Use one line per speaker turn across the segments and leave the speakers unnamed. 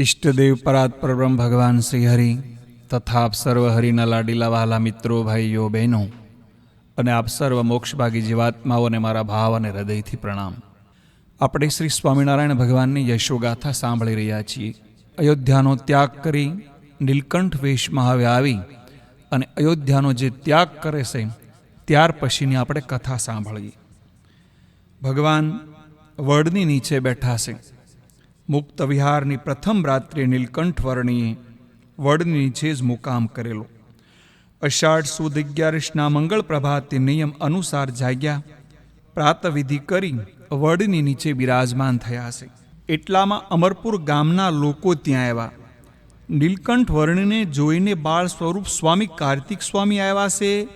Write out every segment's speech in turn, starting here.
ઈષ્ટદેવ પરાત પરબ્રહ્મ ભગવાન શ્રી હરિ તથા આપ સર્વ હરિના લાડીલા વહાલા મિત્રો, ભાઈઓ, બહેનો અને આપ સર્વ મોક્ષભાગી જીવાત્માઓને મારા ભાવ અને હૃદયથી પ્રણામ. આપણે શ્રી સ્વામિનારાયણ ભગવાનની યશોગાથા સાંભળી રહ્યા છીએ. અયોધ્યાનો ત્યાગ કરી નીલકંઠ વેશમાં હવે આવી અને અયોધ્યાનો જે ત્યાગ કરે છે, ત્યાર પછીની આપણે કથા સાંભળીએ. ભગવાન વડની નીચે બેઠા છે. મુક્ત વિહારની પ્રથમ રાત્રે નીલકંઠ વર્ણીએ વડની નીચે જ મુકામ કરેલો. અષાઢ સુદ અગિયારસના મંગળ પ્રભાતે નિયમ અનુસાર જાગ્યા. પ્રાતવિધિ કરી વડની નીચે બિરાજમાન થયા છે એટલામાં અમરપુર ગામના લોકો ત્યાં આવ્યા. નીલકંઠ વર્ણિને જોઈને બાળ સ્વરૂપ સ્વામી કાર્તિક સ્વામી આવ્યા છે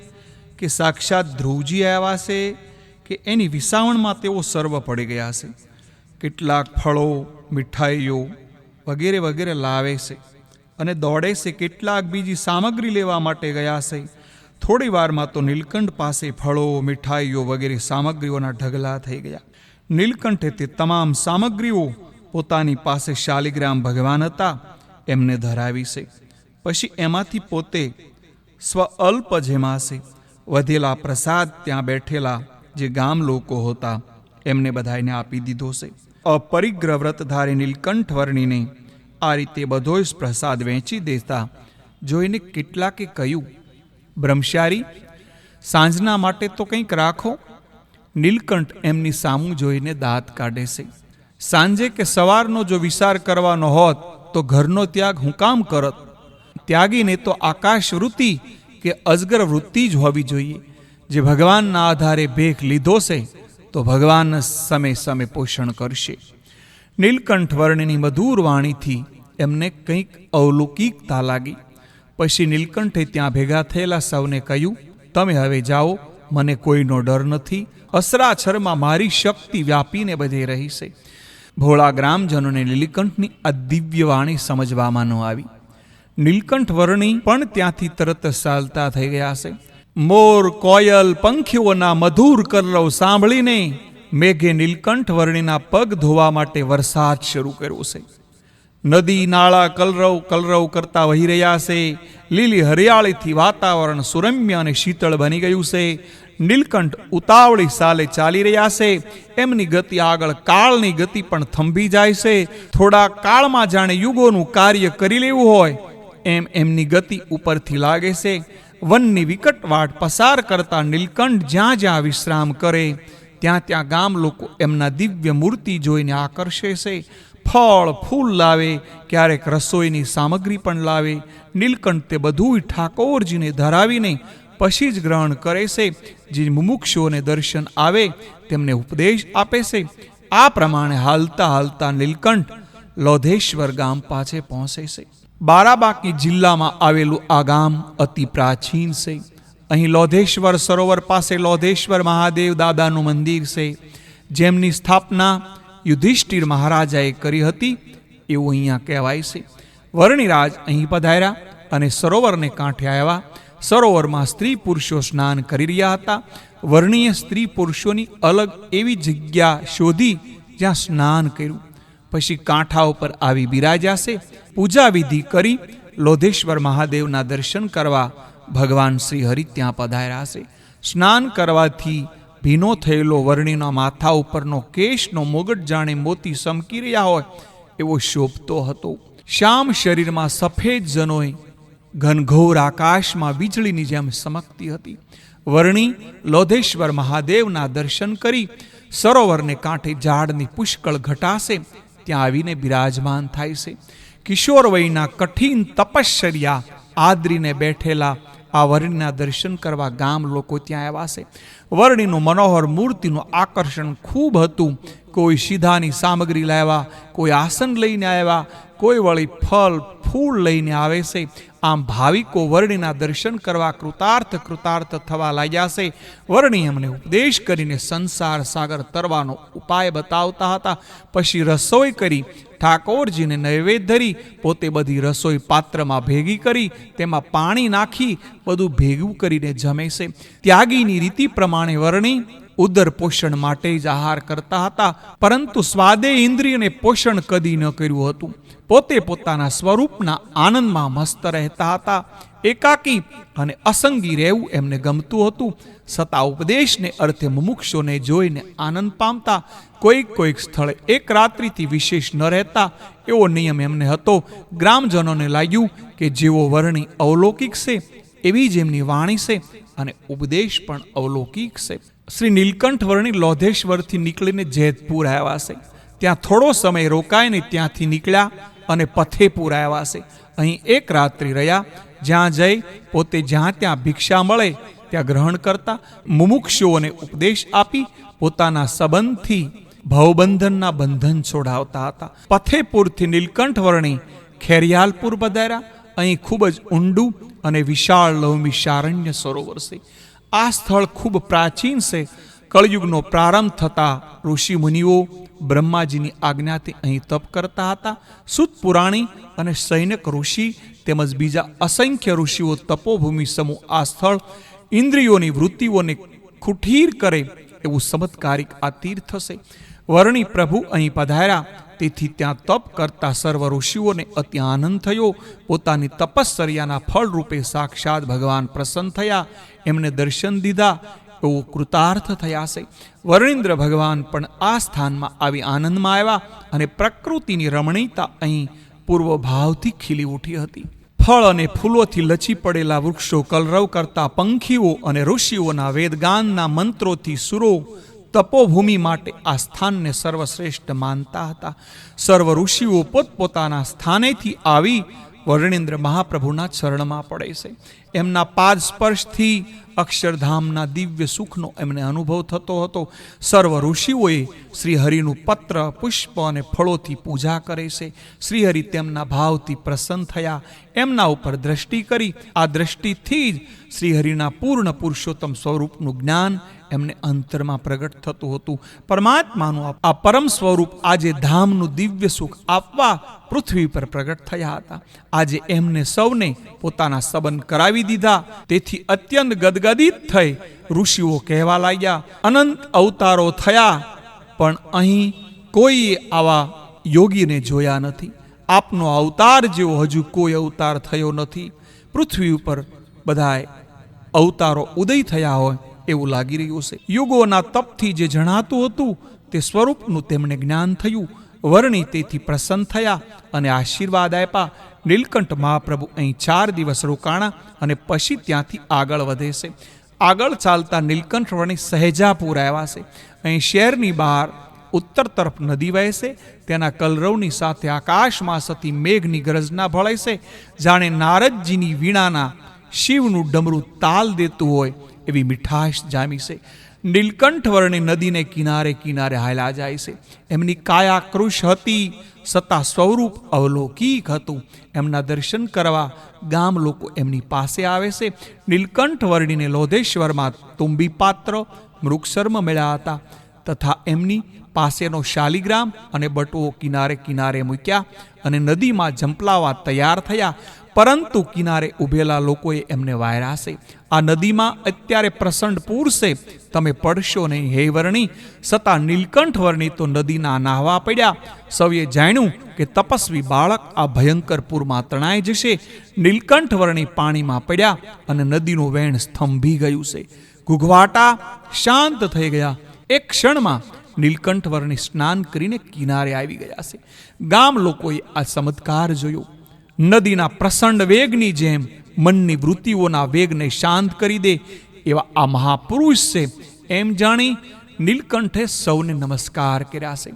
કે સાક્ષાત ધ્રુવજી આવ્યા છે કે એની વિસાવણમાં તેઓ સર્વ પડી ગયા છે કેટલાક ફળો, મીઠાઈઓ વગેરે વગેરે લાવે છે અને દોડે છે કેટલાક બીજી સામગ્રી લેવા માટે ગયા છે. થોડી વારમાં તો નીલકંઠ પાસે ફળો, મીઠાઈઓ વગેરે સામગ્રીઓના ઢગલા થઈ ગયા. નીલકંઠે તે તમામ સામગ્રીઓ પોતાની પાસે શાલિગ્રામ ભગવાન હતા, એમને ધરાવી છે. પછી એમાંથી પોતે સ્વ અલ્પ જેમાં છે. વધેલા પ્રસાદ ત્યાં બેઠેલા જે ગામ લોકો હતા એમને બધાને આપી દીધો છે. અપરિગ્રહ વ્રતધારી નીલકંઠ વર્ણીને આ રીતે બધો જ પ્રસાદ વહેંચી દેતા જોઈને કેટલાકે કહ્યું, બ્રહ્મચારી, સાંજના માટે તો કંઈક રાખો. નીલકંઠ એમની સામું જોઈને દાંત કાઢે છે. સાંજે કે સવારનો જો વિચાર કરવાનો હોત, તો ઘરનો ત્યાગ હું કામ કરત? ત્યાગીને તો આકાશ વૃત્તિ કે અજગર વૃત્તિ જ હોવી જોઈએ, જે ભગવાનના આધારે ભેખ લીધો છે. તો ભગવાન સમય સમય પોષણ કરશે. નીલકંઠ વર્ણની મધુર વાણીથી એમને કંઈક અવલૌકિકતા લાગી. પછી નીલકંઠે ત્યાં ભેગા થયેલા સૌને કહ્યું, તમે હવે જાઓ, મને કોઈનો ડર નથી. અસરાછરમાં મારી શક્તિ વ્યાપીને બધે રહી છે ભોળા ગ્રામજનોને નીલકંઠની આ દિવ્ય વાણી સમજવામાં ન આવી. નીલકંઠ વર્ણી પણ ત્યાંથી તરત ચાલતા થઈ ગયા છે મોર કોયલ પંખીઓના મધુર કલરવ સાંભળીને મેઘે નીલકંઠ વર્ણીના પગ ધોવા માટે વરસાદ શરૂ કર્યો છે. નદી નાળા કલરવ કલરવ કરતા વહી રહ્યા છે. લીલી હરિયાળીથી વાતાવરણ સુરમ્ય અને શીતળ બની ગયું છે. નીલકંઠ ઉતાવળી સાલે ચાલી રહ્યા છે. એમની ગતિ આગળ કાળની ગતિ પણ થંભી જાય છે. થોડા કાળમાં જાણે યુગોનું કાર્ય કરી લેવું હોય એમ એમની ગતિ ઉપરથી લાગે છે. વનની વિકટ વાટ પસાર કરતા નીલકંઠ જ્યાં જ્યાં વિશ્રામ કરે, ત્યાં ત્યાં ગામ લોકો એમના દિવ્ય મૂર્તિ જોઈને આકર્ષે છે. ફળ, ફૂલ લાવે, ક્યારેક રસોઈની સામગ્રી પણ લાવે. નીલકંઠ તે બધું ઠાકોરજીને ધરાવીને પછી જ ગ્રહણ કરે છે. જે મુમુક્ષુઓને દર્શન આવે, તેમને ઉપદેશ આપે છે. આ પ્રમાણે હાલતા હાલતા નીલકંઠ લોધેશ્વર ગામ પાસે પહોંચે છે. બારાબાકી જિલ્લામાં આવેલું આ ગામ અતિ પ્રાચીન છે. અહીં લોધેશ્વર સરોવર પાસે લોધેશ્વર મહાદેવ દાદાનું મંદિર છે. જેમની સ્થાપના યુધિષ્ઠિર મહારાજાએ કરી હતી એવું અહીંયા કહેવાય છે. વર્ણિરાજ અહીં પધાર્યા અને સરોવરને કાંઠે આવ્યા. સરોવરમાં સ્ત્રી પુરુષો સ્નાન કરી રહ્યા હતા. વર્ણીએ સ્ત્રી પુરુષોની અલગ એવી જગ્યા શોધી જ્યાં સ્નાન કર્યું. પછી કાંઠા ઉપર આવી બિરાજ્યા છે, પૂજા વિધિ કરી લોધેશ્વર મહાદેવના દર્શન કરવા ભગવાન શ્રી હરિ ત્યાં પધાર્યા છે. સ્નાન કરવાથી ભીનો થયેલો વર્ણિના માથા ઉપરનો કેશનો મુગટ જાણે મોતી સમકી રહ્યા હોય એવો શોભતો હતો. શ્યામ શરીરમાં સફેદ જનોએ ઘનઘોર આકાશમાં વીજળીની જેમ સમકતી હતી. વર્ણી લોધેશ્વર મહાદેવના દર્શન કરી સરોવરને કાંઠે ઝાડની પુષ્કળ ઘટાશે. ત્યાં આવીને બિરાજમાન થાય છે. કિશોર વયના કઠિન તપશ્ચર્યા આદરીને બેઠેલા આ વરણીના દર્શન કરવા ગામ લોકો ત્યાં આવ્યા છે. વરણીનું મનોહર મૂર્તિનું આકર્ષણ ખૂબ હતું. કોઈ સીધાની સામગ્રી લાવ્યા, કોઈ આસન લઈને આવ્યા, કોઈ વળી ફળ, ફૂલ લઈને આવે છે. આમ ભાવિકો વર્ણિના દર્શન કરવા કૃતાર્થ કૃતાર્થ થવા લાગ્યા છે. વર્ણિ એમને ઉપદેશ કરીને સંસાર સાગર તરવાનો ઉપાય બતાવતા હતા. પછી રસોઈ કરી, ઠાકોરજીને નૈવેદ્ય ધરી, પોતે બધી રસોઈ પાત્રમાં ભેગી કરી, તેમાં પાણી નાખી, બધું ભેગું કરીને જમે છે. ત્યાગીની રીતિ પ્રમાણે વર્ણી ઉદર પોષણ માટે જ આહાર કરતા હતા. પરંતુ સ્વાદે ઇન્દ્રિયને પોષણ કદી ન કર્યું હતું. પોતે પોતાના સ્વરૂપના આનંદમાં મસ્ત રહેતા હતા, એકાકી અને અસંગી રહેવું એમને ગમતું હતું. છતાં ઉપદેશને અર્થે મુમુક્ષોને જોઈને આનંદ પામતા કોઈક કોઈક સ્થળે એક રાત્રિથી વિશેષ ન રહેતા એવો નિયમ એમને હતો. ગ્રામજનોને લાગ્યું કે જેવો વર્ણી અવલૌકિક છે, એવી જ એમની વાણી છે અને ઉપદેશ પણ અવલૌકિક છે. શ્રી નીલકંઠ વર્ણી લોધેશ્વરથી નીકળીને જેતપુર આવ્યા છે. ત્યાં થોડો સમય રોકાઈને ત્યાંથી નીકળ્યા. અને પથેપુર આવ્યા છે અહીં એક રાત્રિ રહ્યા, જ્યાં જઈ પોતે જ્યાં ત્યાં ભિક્ષા મળે, ત્યાં ગ્રહણ કરતા મુમુક્ષુઓને ઉપદેશ આપી પોતાના સંબંધથી ભવબંધનના બંધન છોડાવતા હતા. પથેપુરથી નીલકંઠ વર્ણી ખેરિયાલપુર પધાર્યા. અહીં ખૂબ જ ઊંડું અને વિશાળ લવમિશારણ્ય સરોવર છે. આ સ્થળ ખૂબ પ્રાચીન છે. કળયુગનો પ્રારંભ થતા ઋષિ મુનિઓ બ્રહ્માજીની આજ્ઞાથી અહીં તપ કરતા હતા. સુત પુરાણી અને સૈનિક ઋષિ તેમજ બીજા અસંખ્ય ઋષિઓ તપોભૂમિ સમૂહ આ સ્થળ ઇન્દ્રિયોની વૃત્તિઓને ખુઠીર કરે એવું ચમત્કારિક આ તીર્થ છે. વર્ણી પ્રભુ અહીં પધાર્યા, તેથી ત્યાં તપ કરતા સર્વ ઋષિઓને અતિ આનંદ થયો. પોતાની તપશ્ચર્યાના ફળરૂપે સાક્ષાત ભગવાન પ્રસન્ન થયા. એમને દર્શન દીધા. એવો કૃતાર્થ થયા છે. વર્ણિન્દ્ર ભગવાન પણ આ સ્થાનમાં આવી આનંદમાં આવ્યા અને પ્રકૃતિની રમણીયતા અહીં પૂર્વ ભાવથી ખીલી ઉઠી હતી. ફળ અને ફૂલોથી લચી પડેલા વૃક્ષો કલરવ કરતા પંખીઓ અને ઋષિઓના વેદગાનના મંત્રોથી સુરો તપોભૂમિ માટે આ સ્થાનને સર્વશ્રેષ્ઠ માનતા હતા. સર્વ ઋષિઓ પોતપોતાના સ્થાનેથી આવી વર્ણેન્દ્ર મહાપ્રભુના ચરણમાં પડે છે. એમના પાદ સ્પર્શથી અક્ષરધામના દિવ્ય સુખનો એમને અનુભવ થતો હતો. સર્વ ઋષિઓએ શ્રીહરિનું પત્ર, પુષ્પ અને ફળોથી પૂજા કરે છે. શ્રીહરિ તેમના ભાવથી પ્રસન્ન થયા. એમના ઉપર દ્રષ્ટિ કરી. આ દ્રષ્ટિથી જ શ્રીહરિના પૂર્ણ પુરુષોત્તમ સ્વરૂપનું જ્ઞાન એમને અંતરમાં પ્રગટ થતું હતું. પરમાત્માનું આ- પરમ સ્વરૂપ આજે ધામનું દિવ્ય સુખ આપવા પૃથ્વી પર પ્રગટ થયા હતા. આજે એમને સૌને પોતાના સંબંધ કરાવી દીધા. તેથી અત્યંત ગદગદિત થઈ ઋષિઓ કહેવા લાગ્યા, અનંત અવતારો થયા, પણ અહીં કોઈએ આવા યોગીને જોયા નથી. આપનો અવતાર જેવો હજુ કોઈ અવતાર થયો નથી. પૃથ્વી ઉપર બધાએ અવતારો ઉદય થયા હોય. એવું લાગી રહ્યું છે. યુગોના તપથી જે જણાતું હતું, તે સ્વરૂપનું તેમને જ્ઞાન થયું. વર્ણી તેથી પ્રસન્ન થયા અને આશીર્વાદ આપ્યા. નીલકંઠ મહાપ્રભુ અહીં ચાર દિવસ રોકાણા અને પછી ત્યાંથી આગળ વધે છે. આગળ ચાલતા નીલકંઠ વર્ણી સહેજાપુર આવ્યા છે. અહીં શહેરની બહાર ઉત્તર તરફ નદી વહેશે તેના કલરવની સાથે આકાશમાં સતી મેઘની ગરજના ભળે છે. જાણે નારદજીની વીણાના શિવનું ડમરું તાલ દેતું હોય. એવી મીઠાશ જામી છે. નીલકંઠ વર્ણિ નદીને કિનારે કિનારે હાલ્યા જાય છે. એમની કાયા કૃશ હતી, સત્તા સ્વરૂપ અવલૌકિક હતું. એમના દર્શન કરવા ગામ લોકો એમની પાસે આવે છે. નીલકંઠ વર્ણિને લોધેશ્વરમાં તુંબી પાત્ર, મૃગશર્મ મળ્યા હતા તથા એમની પાસેનો શાલિગ્રામ અને બટુઓ કિનારે કિનારે મૂક્યા અને નદીમાં જંપલાવા તૈયાર થયા. પરંતુ કિનારે ઊભેલા લોકોએ એમને વાયરા છે આ નદીમાં અત્યારે પ્રસંડ પૂર છે. તમે પડશો નહીં, હે વર્ણી. સતા નીલકંઠ વર્ણી તો નદીના નાહવા પડ્યા. સૌએ જાણ્યું કે તપસ્વી બાળક આ ભયંકર પૂરમાં તણાઈ જશે. નીલકંઠ વર્ણી પાણીમાં પડ્યા અને નદીનું વેણ સ્તંભી ગયું છે. ઘૂઘવાટા શાંત થઈ ગયા. એક ક્ષણમાં નીલકંઠ વર્ણી સ્નાન કરીને કિનારે આવી ગયા છે. ગામ લોકોએ આ ચમત્કાર જોયો. નદીના પ્રસંડ વેગની જેમ મનની વૃત્તિઓના વેગને શાંત કરી દે એવા આ મહાપુરુષ છે. એમ જાણી નીલકંઠે સૌને નમસ્કાર કર્યા છે.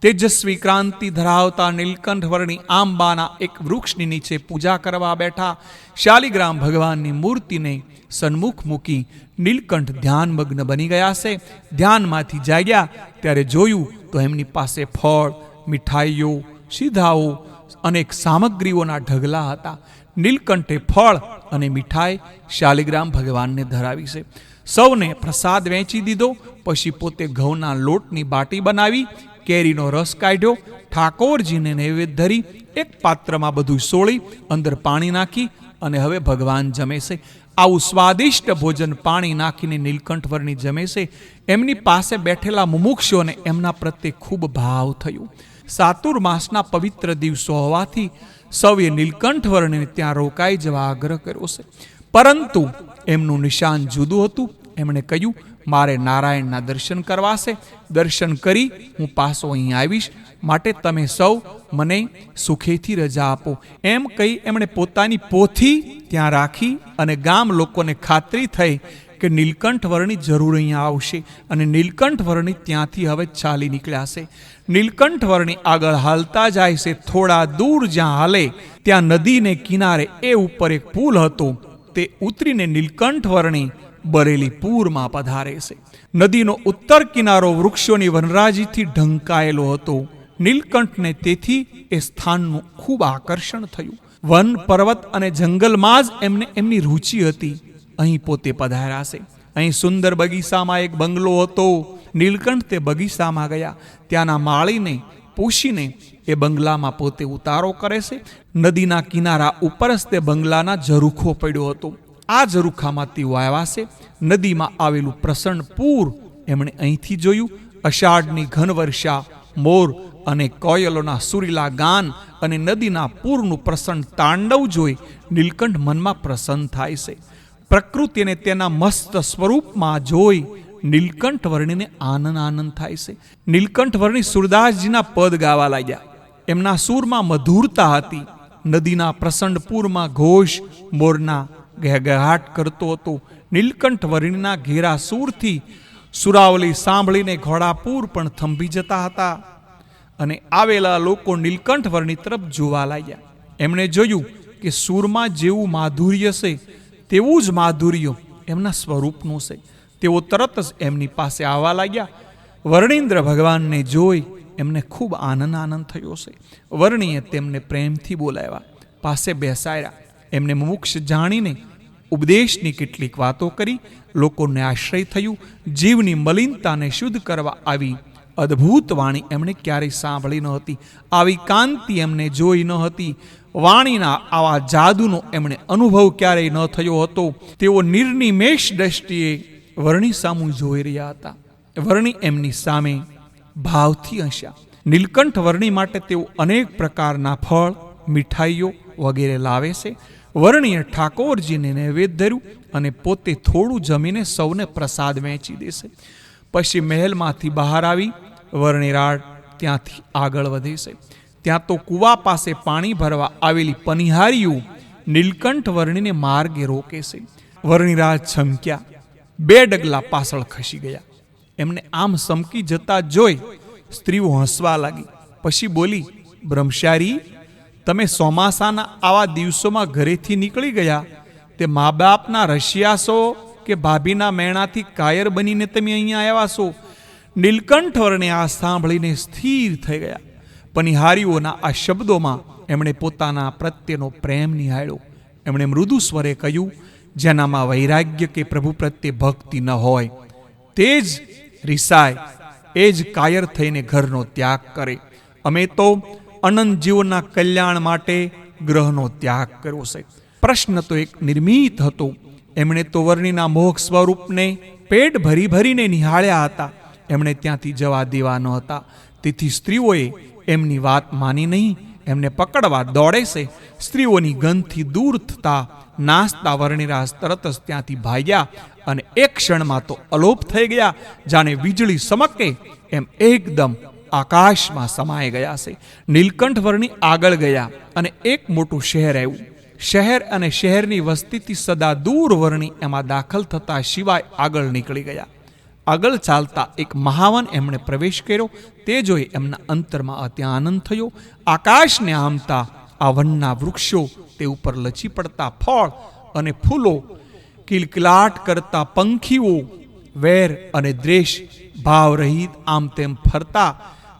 તેજસ્વી ક્રાંતિ ધરાવતા નીલકંઠ વર્ણી આંબાના એક વૃક્ષની નીચે પૂજા કરવા બેઠા. શાલિગ્રામ ભગવાનની મૂર્તિને સન્મુખ મૂકી નીલકંઠ ધ્યાનમગ્ન બની ગયા છે. ધ્યાનમાંથી જાગ્યા, ત્યારે જોયું તો એમની પાસે ફળ, મીઠાઈઓ, સીધાઓ અનેક સામગ્રીઓના ઢગલા હતા. નીલકંઠે ફળ અને મીઠાઈ શાલિગ્રામ ભગવાનને ધરાવી છે. સૌને પ્રસાદ વેચી દીધો, પછી પોતે ઘઉંના લોટની બાટી બનાવી, કેરીનો રસ કાઢ્યો, ઠાકોરજીને નૈવેદ્ય ધરી, એક પાત્રમાં બધું સોળી, અંદર પાણી નાખી અને હવે ભગવાન જમે છે. આવું સ્વાદિષ્ટ ભોજન પાણી નાખીને નીલકંઠ વર્ણી જમે છે. એમની પાસે બેઠેલા મુમુક્ષોને એમના પ્રત્યે ખૂબ ભાવ થયું. સાતુર માસના પવિત્ર દિવસો હોવાથી સૌએ નીલકંઠ વર્ણને ત્યાં રોકાઈ જવા આગ્રહ કર્યો છે. પરંતુ એમનું નિશાન જુદું હતું. એમણે કહ્યું, મારે નારાયણના દર્શન કરવા છે. દર્શન કરી હું પાછો અહીં આવીશ. માટે તમે સૌ મને સુખેથી રજા આપો. એમ કહી એમણે પોતાની પોથી ત્યાં રાખી અને ગામ લોકોને ખાતરી થઈ કે નીલકંઠ વર્ણિત જરૂર અહીંયા આવશે અને નીલકંઠ વર્ણિત ત્યાંથી હવે ચાલી નીકળ્યા છે નીલકંઠ વર્ણિ આગળ હાલતા જાય છે, થોડા દૂર જ્યાં હાલે, ત્યાં નદીને કિનારે એ ઉપર એક પુલ હતો, તે ઉતરીને નીલકંઠ વર્ણિ બરેલી પૂરમાં પધારે છે. નદીનો ઉત્તર કિનારો વૃક્ષોની વનરાજીથી ઢંકાયેલો હતો. નીલકંઠને તેથી એ સ્થાનનું ખૂબ આકર્ષણ થયું. વન પર્વત અને જંગલમાં જ એમને એમની રુચિ હતી. અહીં પોતે પધાર્યા છે. અહીં સુંદર બગીચામાં એક બંગલો હતો. નીલકંઠ તે બગીચામાં ગયા. ત્યાંના માળીને પૂછીને એ બંગલામાં પોતે ઉતારો કરે છે. નદીના કિનારા ઉપર જ તે બંગલાના ઝરૂખો પડ્યો હતો. આ ઝરૂખામાં તેઓ આવ્યા છે. નદીમાં આવેલું પ્રસન્ન પૂર એમણે અહીંથી જોયું. અષાઢની ઘન વર્ષા મોર અને કોયલોના સુરીલા ગાન અને નદીના પૂરનું પ્રસન્ન તાંડવ જોઈ નીલકંઠ મનમાં પ્રસન્ન થાય છે. પ્રકૃતિને તેના મસ્ત સ્વરૂપમાં જોઈ નીલકંઠ વર્ણીને આનંદ આનંદ થાય છે. નીલકંઠ વર્ણી સુરદાસજીના પદ ગાવા લાગ્યા. એમના સૂરમાં મધુરતા હતી. નદીના પ્રસંડ પૂરમાં ઘોષ મોરના ઘેઘાટ કરતો હતો. નીલકંઠ વર્ણિના ઘેરા સૂરથી સુરાવલી સાંભળીને ઘોડાપૂર પણ થંભી જતા હતા અને આવેલા લોકો નીલકંઠ વર્ણિ તરફ જોવા લાગ્યા. એમણે જોયું કે સૂરમાં જેવું માધુર્ય છે તેવું જ માધુર્ય એમના સ્વરૂપનું છે. તેઓ તરત જ એમની પાસે આવવા લાગ્યા. વર્ણિન્દ્ર ભગવાનને જોઈ એમને ખૂબ આનંદ આનંદ થયો છે. વર્ણિએ તેમને પ્રેમથી બોલાવ્યા, પાસે બેસાડ્યા. એમને મોક્ષ જાણીને ઉપદેશની કેટલીક વાતો કરી, લોકોને આશ્રય થયું. જીવની મલિનતાને શુદ્ધ કરવા આવી અદ્ભુત વાણી એમણે ક્યારેય સાંભળી ન હતી. આવી કાંતિ એમને જોઈ ન હતી. વાણીના આવા જાદુનો એમણે અનુભવ ક્યારેય ન થયો હતો. તેઓ નિર્નિમેષ દ્રષ્ટિએ વર્ણી સામું જોઈ રહ્યા હતા. વર્ણી એમની સામે ભાવથી હસ્યા. નીલકંઠ વર્ણી માટે તેઓ અનેક પ્રકારના ફળ, મીઠાઈઓ વગેરે લાવે છે. વર્ણીએ ઠાકોરજીને નૈવેદ્ય ધર્યું અને પોતે થોડું જમીને સૌને પ્રસાદ વહેંચી દેશે પછી મહેલમાંથી બહાર આવી વર્ણિરાડ ત્યાંથી આગળ વધે છે. ત્યાં તો કૂવા પાસે પાણી ભરવા આવેલી પનિહારીઓ નીલકંઠ વર્ણીને માર્ગે રોકે છે. વર્ણિરાજ છમક્યા. બે ડગલા પાછળ ખસી ગયા. એમને આમ સમકી જતા જોઈ સ્ત્રીઓ હસવા લાગી. પછી બોલી બ્રહ્મશારી તમે ચોમાસાના આવા દિવસોમાં ઘરેથી નીકળી ગયા. તે મા બાપના રશિયાસો કે ભાભીના મેણાથી કાયર બનીને તમે અહીંયા આવ્યા છો? નીલકંઠ વર્ણે આ સાંભળીને સ્થિર થઈ ગયા. પનિહારીઓના આ શબ્દોમાં એમણે પોતાના પ્રત્યેનો પ્રેમ નિહાળ્યો. એમણે મૃદુ સ્વરે કહ્યું, જેનામાં વૈરાગ્ય કે પ્રભુ પ્રત્યે ભક્તિ ન હોય, તે જ રિસાય, એ જ કાયર થઈને ઘરનો ત્યાગ કરે. અમે તો અનંત જીવનના કલ્યાણ માટે ગ્રહનો ત્યાગ કર્યો છે. પ્રશ્ન તો એક નિર્મિત હતો. એમણે તો વર્ણિના મોહક સ્વરૂપને પેટ ભરી ભરીને નિહાળ્યા હતા. એમણે ત્યાંથી જવા દેવા ન હતા. તેથી સ્ત્રીઓએ એમની વાત માની નહીં, એમને પકડવા દોડે છે. સ્ત્રીઓની ગંધથી દૂર થતા નાસ્તા વર્ણિરાજ તરત જ ત્યાંથી ભાગ્યા અને એક ક્ષણમાં તો અલોપ થઈ ગયા, જાણે વીજળી સમકે એમ એકદમ આકાશમાં સમાઈ ગયા છે. નીલકંઠ વર્ણી આગળ ગયા અને એક મોટું શહેર આવ્યું. શહેર અને શહેરની વસ્તીથી સદા દૂર વર્ણી એમાં દાખલ થતા સિવાય આગળ નીકળી ગયા. આગળ ચાલતા એક મહાવન એમણે પ્રવેશ કર્યો. તે જોઈ એમના અંતરમાં અત્યાં આનંદ થયો. આકાશને આમતા આ વનના વૃક્ષો તે ઉપર લચી પડતા ફળ અને ફૂલો, કિલકિલાટ કરતા પંખીઓ, વેર અને દ્રેશ ભાવ રહિત આમ તેમ ફરતા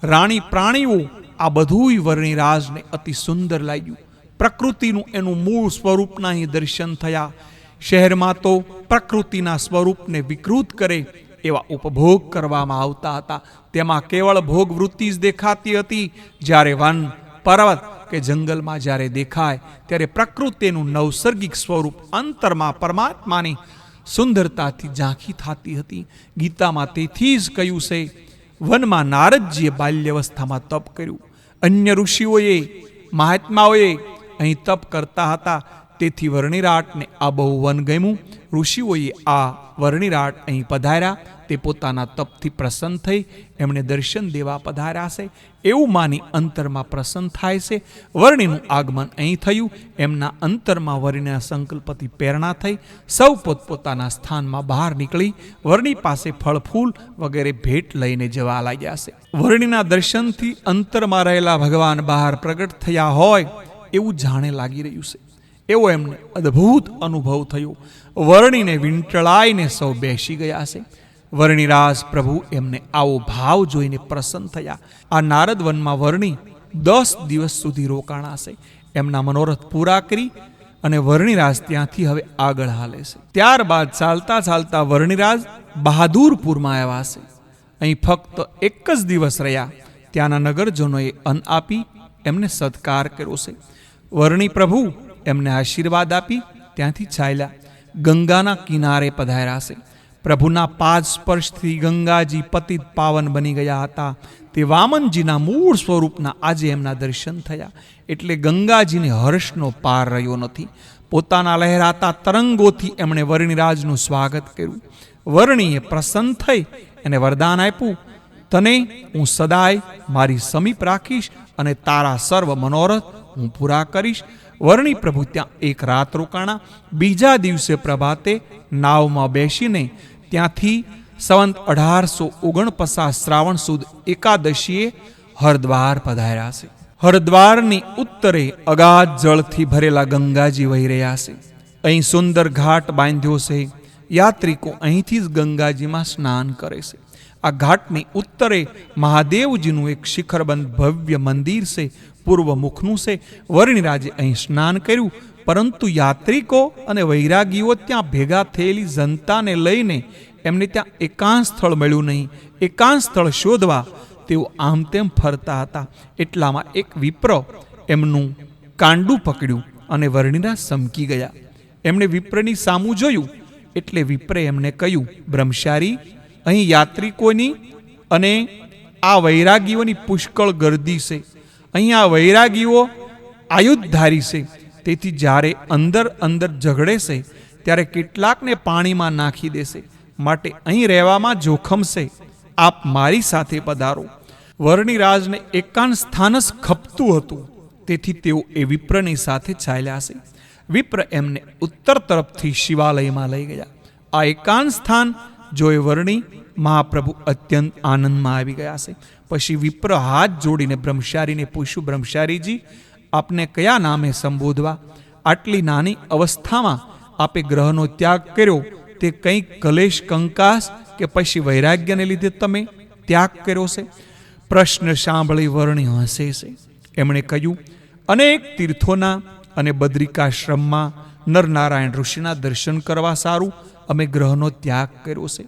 રાણી પ્રાણીઓ આ બધુંય વર્ણિરાજને અતિ સુંદર લાગ્યું. પ્રકૃતિનું એનું મૂળ સ્વરૂપના અહીં દર્શન થયા. શહેરમાં તો પ્રકૃતિના સ્વરૂપને વિકૃત કરે એવા ઉપભોગ કરવામાં આવતા હતા. તેમાં કેવળ ભોગ વૃત્તિ જ દેખાતી હતી. જ્યારે વન પર્વત કે જંગલમાં જ્યારે દેખાય, ત્યારે પ્રકૃતિનું નવસર્ગિક સ્વરૂપ અંતરમાં પરમાત્માની સુંદરતાથી ઝાંખી થતી હતી. ગીતામાં તેથી જ કહ્યું છે, વનમાં નારદજીએ બાલ્યવસ્થામાં તપ કર્યું. અન્ય ઋષિઓએ, મહાત્માઓએ અહીં તપ કરતા હતા. તેથી વર્ણિરાટને આ બહુ વન ગમ્યું ઋષિઓએ આ વર્ણિરાટ અહીં પધાર્યા. તે પોતાના તપથી પ્રસન્ન થઈ. એમણે દર્શન દેવા પધાર્યા છે. એવું માની અંતરમાં પ્રસન્ન થાય છે. વર્ણિનું આગમન અહીં થયું. એમના અંતરમાં વર્ણિના સંકલ્પથી પ્રેરણા થઈ. સૌ પોતપોતાના સ્થાનમાં બહાર નીકળી. વર્ણિ પાસે ફળ ફૂલ વગેરે ભેટ લઈને જવા લાગ્યા છે. વર્ણિના દર્શનથી અંતરમાં રહેલા ભગવાન બહાર પ્રગટ થયા હોય એવું જાણે લાગી રહ્યું છે. એવો એમને અદ્ભુત અનુભવ થયો. વર્ણિને વીંટળાઈને સૌ બેસી ગયા છે. વર્ણિરાજ પ્રભુ એમને આવો ભાવ જોઈને પ્રસન્ન થયા. આ નારદ વનમાં વર્ણિ દસ દિવસ સુધી રોકાણાશે. એમના મનોરથ પૂરા કરી અને વર્ણિરાજ ત્યાંથી હવે આગળ હાલે છે. ત્યારબાદ ચાલતા ચાલતા વર્ણિરાજ બહાદુરપુરમાં આવ્યા છે. અહીં ફક્ત એક જ દિવસ રહ્યા. ત્યાંના નગરજનોએ અન્ન આપી, એમને સત્કાર કર્યો છે. વર્ણિ પ્રભુ એમને આશીર્વાદ આપી ત્યાંથી ચાલ્યા. ગંગાના કિનારે પધાર્યા છે. પ્રભુના પાદ સ્પર્શથી ગંગાજી પતિત પાવન બની ગયા હતા. તે વામનજીના મૂળ સ્વરૂપના આજે એમના દર્શન થયા. એટલે ગંગાજીને હર્ષનો પાર રહ્યો નથી. પોતાના લહેરાતા તરંગોથી એમણે વર્ણિરાજનું સ્વાગત કર્યું. વર્ણિએ પ્રસન્ન થઈ એને વરદાન આપ્યું. તને હું સદાય મારી સમીપ રાખીશ અને તારા સર્વ મનોરથ હું પૂરા કરીશ. વર્ણિ પ્રભુ ત્યાં એક રાત રોકાણા, બીજા દિવસે પ્રભાતે નાવમાં બેસીને ત્યાંથી સંવંત અઢારસો ઓગણપચાસ શ્રાવણ સુદ એકાદશીએ હરદ્વાર પધાર્યા છે. હરદ્વારની ઉત્તરે અગાધ જળથી ભરેલા ગંગાજી વહી રહ્યા છે. અહીં સુંદર ઘાટ બાંધ્યો છે. યાત્રિકો અહીંથી જ ગંગાજીમાં સ્નાન કરે છે. આ ઘાટની ઉત્તરે મહાદેવજીનું એક શિખરબંધ ભવ્ય મંદિર છે પૂર્વ મુખનું છે. વર્ણિરાજે અહીં સ્નાન કર્યું, પરંતુ યાત્રિકો અને વૈરાગીઓ ત્યાં ભેગા થયેલી જનતાને લઈને એમને ત્યાં એકાંત સ્થળ મળ્યું નહીં. એકાંત સ્થળ શોધવા તેઓ આમ તેમ ફરતા હતા. એટલામાં એક વિપ્ર એમનું કાંડું પકડ્યું અને વર્ણિરાજ સમકી ગયા. એમણે વિપ્રની સામું જોયું, એટલે વિપ્રે એમને કહ્યું, બ્રહ્મચારી અહીં યાત્રિકોની અને આ વૈરાગીઓની પુષ્કળ ગર્દી છે. અહીં આ વૈરાગીઓ આયુધધારી છે. તેથી જ્યારે અંદર અંદર ઝઘડે છે, ત્યારે કેટલાકને પાણીમાં નાખી દેશે માટે અહીં રહેવામાં જોખમ છે. આપ મારી સાથે પધારો. વર્ણિરાજને એકાંત સ્થાન જ ખપતું હતું. તેથી તેઓ એ વિપ્રની સાથે ચાલ્યા છે. વિપ્ર એમને ઉત્તર તરફથી શિવાલયમાં લઈ ગયા. આ એકાંત સ્થાન જોઈ વર્ણી મહાપ્રભુ અત્યંત આનંદમાં આવી ગયા છે. પછી વિપ્ર હાથ જોડીને બ્રહ્મચારીને પૂછ્યું, બ્રહ્મચારીજી, આપને કયા નામે સંબોધવા? આટલી નાની અવસ્થામાં આપે ગ્રહનો ત્યાગ કર્યો. તે કંઈક કલેશ કંકાસ કે પછી વૈરાગ્યને લીધે તમે ત્યાગ કર્યો છે? પ્રશ્ન સાંભળી વર્ણી હસે છે. એમણે કહ્યું, અનેક તીર્થોના અને બદ્રિકાશ્રમમાં નરનારાયણ ઋષિના દર્શન કરવા સારું. અમે ગ્રહનો ત્યાગ કર્યો છે.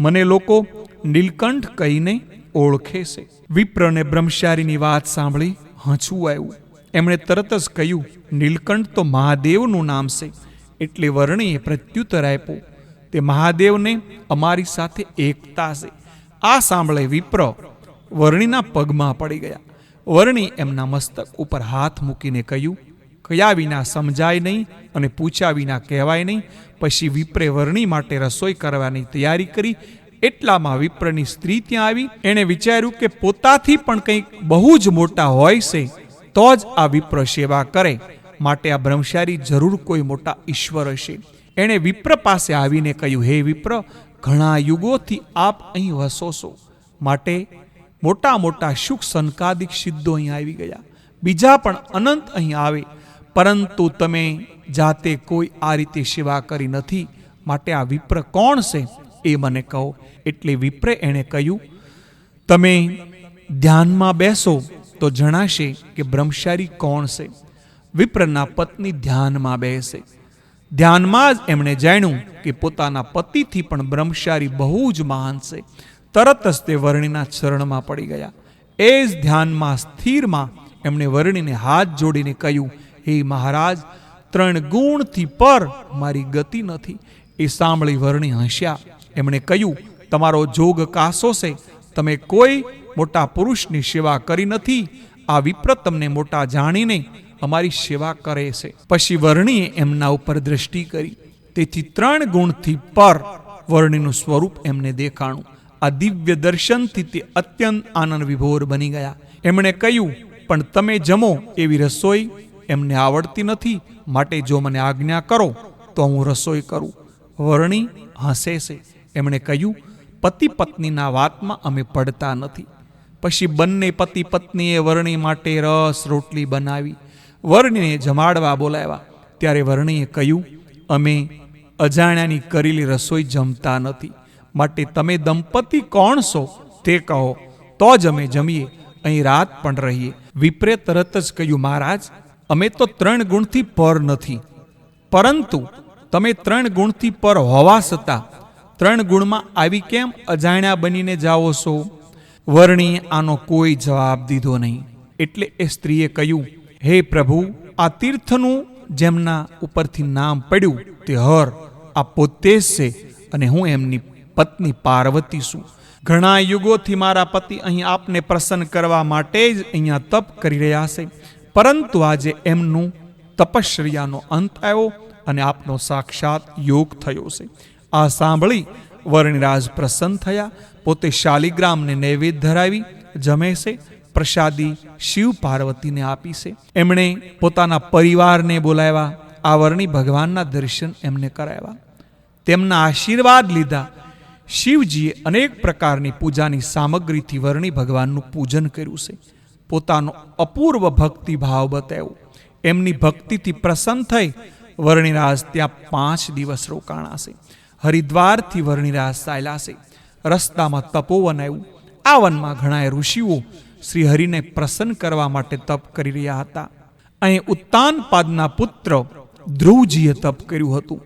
મને લોકો નીલકંઠ કહીને ઓળખે છે. વિપ્રને બ્રહ્મચારીની વાત સાંભળી હંચવું આવ્યું. એમણે તરત જ કહ્યું, નીલકંઠ તો મહાદેવનું નામ છે. એટલે વર્ણિએ પ્રત્યુત્તર આપ્યો. તે મહાદેવને અમારી સાથે એકતા છે. આ સાંભળે વિપ્ર વર્ણિના પગમાં પડી ગયા. વર્ણિ એમના મસ્તક ઉપર હાથ મૂકીને કહ્યું કયા વિના સમજાય નહીં અને પૂછ્યા વિના કહેવાય નહીં. પછી વિપ્રે વરણી માટે રસોઈ કરવાની તૈયારી કરી. એટલામાં વિપ્રની સ્ત્રી ત્યાં આવી. એણે વિચાર્યું કે પોતાથી પણ કંઈક બહુ જ મોટા હોય છે, તો જ આ વિપ્ર સેવા કરે. માટે આ બ્રહ્મચારી જરૂર કોઈ મોટા ઈશ્વર હશે. એણે વિપ્ર પાસે આવીને કહ્યું, હે વિપ્ર, ઘણા યુગોથી આપ અહીં વસો છો. માટે મોટા મોટા સુખ સંકાદિક સિદ્ધો અહીં આવી ગયા. બીજા પણ અનંત અહીં આવે. પરંતુ તમે જાતે કોઈ આ રીતે સેવા કરી નથી, માટે આ વિપ્ર કોણ છે એ મને કહો. એટલે વિપ્રે એણે કહ્યું, તમે ધ્યાનમાં બેસો તો જણાશે કે બ્રહ્મચારી કોણ છે. વિપ્રના પત્ની ધ્યાનમાં બેસે. ધ્યાનમાં જ એમણે જાણ્યું કે પોતાના પતિથી પણ બ્રહ્મચારી બહુ જ મહાન છે. તરત જ તે વર્ણિના ચરણમાં પડી ગયા. એ જ ધ્યાનમાં સ્થિરમાં એમણે વર્ણિને હાથ જોડીને કહ્યું હે મહારાજ, ત્રણ ગુણથી પર મારી ગતિ નથી. એ સાંભળી વર્ણી હસ્યા. એમણે કહ્યું, તમારો જોગ કાસો છે તમે કોઈ મોટા પુરુષની સેવા કરી નથી. આ વિપ્ર તમને મોટા જાણીને અમારી સેવા કરે છે પછી વર્ણીએ એમના ઉપર દ્રષ્ટિ કરી. તેથી ત્રણ ગુણથી પર વર્ણિનું સ્વરૂપ એમને દેખાણું. આ દિવ્ય દર્શનથી તે અત્યંત આનંદ વિભોર બની ગયા. એમણે કહ્યું, પણ તમે જમો એવી રસોઈ એમને આવડતી નથી, માટે જો મને આજ્ઞા કરો, તો હું રસોઈ કરું. વર્ણી હસે છે. એમણે કહ્યું, પતિ પત્નીના વાતમાં અમે પડતા નથી. પછી બંને પતિ પત્નીએ વર્ણી માટે રસ રોટલી બનાવી. વર્ણીને જમાડવા બોલાવ્યા. ત્યારે વર્ણીએ કહ્યું, અમે અજાણ્યાની કરેલી રસોઈ જમતા નથી. માટે તમે દંપતી કોણ છો તે કહો. તો જ અમે જમીએ. અહીં રાત પણ રહીએ. વિપ્રે તરત જ કહ્યું, મહારાજ અમે તો ત્રણ ગુણથી પર નથી. પરંતુ તમે ત્રણ ગુણથી પર હોવા છતાં ત્રણ ગુણમાં આવી કેમ અજાણ્યા બનીને જાઓ છો? વર્ણી આનો કોઈ જવાબ દીધો નહીં. એટલે એ સ્ત્રીએ કહ્યું, હે પ્રભુ, આ તીર્થનું જેમના ઉપરથી નામ પડ્યું તે હર આ પોતે જ છે અને હું એમની પત્ની પાર્વતી છું. ઘણા યુગોથી મારા પતિ અહીં આપને પ્રસન્ન કરવા માટે જ અહીંયા તપ કરી રહ્યા છે. પરંતુ આજે એમનું તપશ્ચર્યાનો અંત આવ્યો અને આપનો સાક્ષાત યોગ થયો છે. આ સાંભળી વર્ણિરાજ પ્રસન્ન થયા, પોતે શાલિગ્રામને નૈવેદ્ય ધરાવી જમે છે, પ્રસાદી શિવ પાર્વતીને આપી છે. એમણે પોતાના પરિવારને બોલાવ્યા, આ વર્ણી ભગવાનના દર્શન એમને કરાવ્યા. તેમના આશીર્વાદ લીધા, શિવજીએ અનેક પ્રકારની પૂજાની સામગ્રીથી વર્ણી ભગવાનનું પૂજન કર્યું છે. પોતાનો અપૂર્વ ભક્તિ ભાવ બતાવ્યો. એમની ભક્તિથી પ્રસન્ન થઈ વર્ણિરાજ ત્યાં પાંચ દિવસ રોકાણાશે. હરિદ્વારથી વર્ણિરાજ ચાલ્યાશે. રસ્તામાં તપોવન આવ્યું આ વનમાં ઘણા ઋષિઓ શ્રી હરિને પ્રસન્ન કરવા માટે તપ કરી રહ્યા હતા. અહીં ઉત્તાનપાદના પુત્ર ધ્રુવજીએ તપ કર્યું હતું.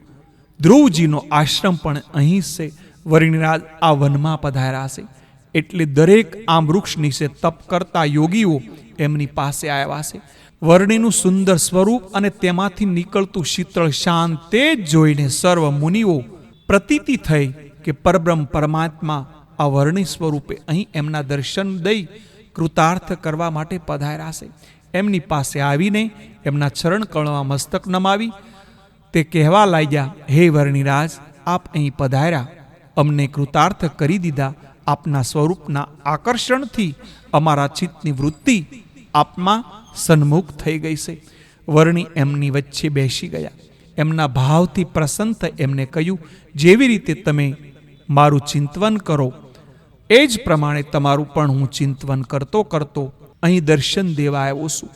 ધ્રુવજીનો આશ્રમ પણ અહીં છે. વર્ણિરાજ આ વનમાં પધાર્યા છે. એટલે દરેક આમ વૃક્ષ નીચે તપ કરતા યોગીઓ એમની પાસે આવ્યા છે. વર્ણિનું સુંદર સ્વરૂપ અને તેમાંથી નીકળતું શીતળ શાંત તે જ જોઈને સર્વ મુનિઓ પ્રતીતિ થઈ કે પરબ્રહ્મ પરમાત્મા આ વર્ણિ સ્વરૂપે અહીં એમના દર્શન દઈ કૃતાર્થ કરવા માટે પધાર્યા છે. એમની પાસે આવીને એમના ચરણ કળમાં મસ્તક નમાવી તે કહેવા લાગ્યા, હે વર્ણિરાજ, આપ અહીં પધાર્યા. અમને કૃતાર્થ કરી દીધા આપના સ્વરૂપના આકર્ષણથી અમારા ચિત્તની વૃત્તિ આપમાં સન્મુખ થઈ ગઈ છે. વર્ણી એમની વચ્ચે બેસી ગયા. એમના ભાવથી પ્રસન્ન થઈ એમને કહ્યું, જેવી રીતે તમે મારું ચિંતવન કરો, એ જ પ્રમાણે તમારું પણ હું ચિંતવન કરતો કરતો અહીં દર્શન દેવા આવ્યો છું.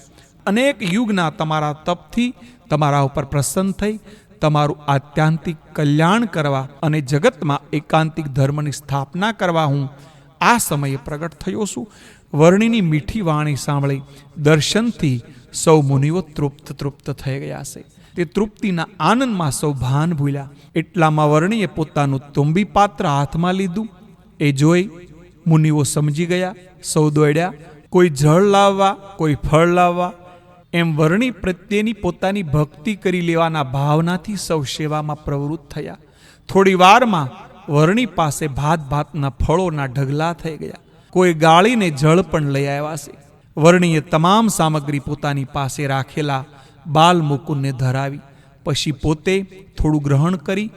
અનેક યુગના તમારા તપથી તમારા ઉપર પ્રસન્ન થઈ તમારું આત્યાંતિક કલ્યાણ કરવા અને જગતમાં એકાંતિક ધર્મની સ્થાપના કરવા હું આ સમયે પ્રગટ થયો છું. વર્ણિની મીઠી વાણી સાંભળી દર્શનથી સૌ મુનિઓ તૃપ્ત તૃપ્ત થઈ ગયા છે. તે તૃપ્તિના આનંદમાં સૌ ભાન ભૂલ્યા. એટલામાં વર્ણિએ પોતાનું તુંબી પાત્ર હાથમાં લીધું. એ જોઈ મુનિઓ સમજી ગયા, સૌ દોડ્યા. કોઈ જળ લાવવા, કોઈ ફળ લાવવા એમ વર્ણી પ્રત્યેની પોતાની ભક્તિ કરી લેવાના ભાવનાથી સૌ સેવામાં પ્રવૃત્ત થયા. થોડી વારમાં વર્ણી પાસે ભાત ભાતના ફળોના ઢગલા થઈ ગયા. કોઈ ગાળીને જળ પણ લઈ આવ્યા છે. વર્ણીએ તમામ સામગ્રી પોતાની પાસે રાખેલા બાલ મુકુંદને ધરાવી. પછી પોતે થોડું ગ્રહણ કરી,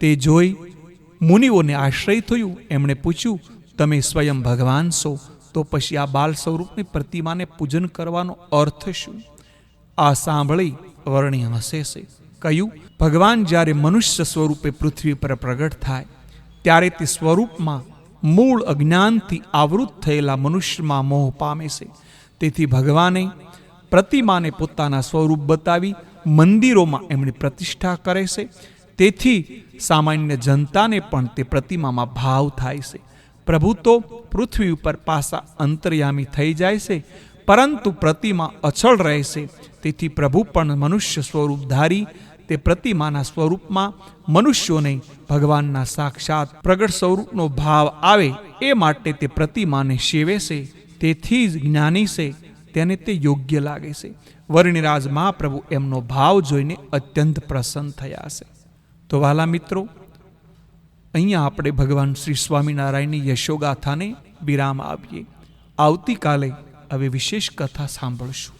તે જોઈ મુનિઓને આશ્રય થયું. એમણે પૂછ્યું, તમે સ્વયં ભગવાન છો, તો પછી આ બાલ સ્વરૂપની પ્રતિમાને પૂજન કરવાનો અર્થ શું? આ સાંભળી વર્ણિ હસે છે કહ્યું, ભગવાન જ્યારે મનુષ્ય સ્વરૂપે પૃથ્વી પર પ્રગટ થાય, ત્યારે તે સ્વરૂપમાં મૂળ અજ્ઞાનથી આવૃત થયેલા મનુષ્યમાં મોહ પામે છે. તેથી ભગવાને પ્રતિમાને પોતાના સ્વરૂપ બતાવી મંદિરોમાં એમની પ્રતિષ્ઠા કરે છે. તેથી સામાન્ય જનતાને પણ તે પ્રતિમામાં ભાવ થાય છે. પ્રભુ તો પૃથ્વી ઉપર પાસા અંતર્યામી થઈ જાય છે. પરંતુ પ્રતિમા અચળ રહેશે. તેથી પ્રભુ પણ મનુષ્ય સ્વરૂપ ધારી, તે પ્રતિમાના સ્વરૂપમાં મનુષ્યોને ભગવાનના સાક્ષાત પ્રગટ સ્વરૂપનો ભાવ આવે, એ માટે તે પ્રતિમાને સેવે છે તેથી જ જ્ઞાની છે, તેને તે યોગ્ય લાગે છે. વર્ણિરાજ મહાપ્રભુ એમનો ભાવ જોઈને અત્યંત પ્રસન્ન થયા છે. તો વાલા મિત્રો, અહીંયા આપણે ભગવાન શ્રી સ્વામિનારાયણની યશોગાથાને વિરામ આપીએ. આવતીકાલે હવે વિશેષ કથા સાંભળશું.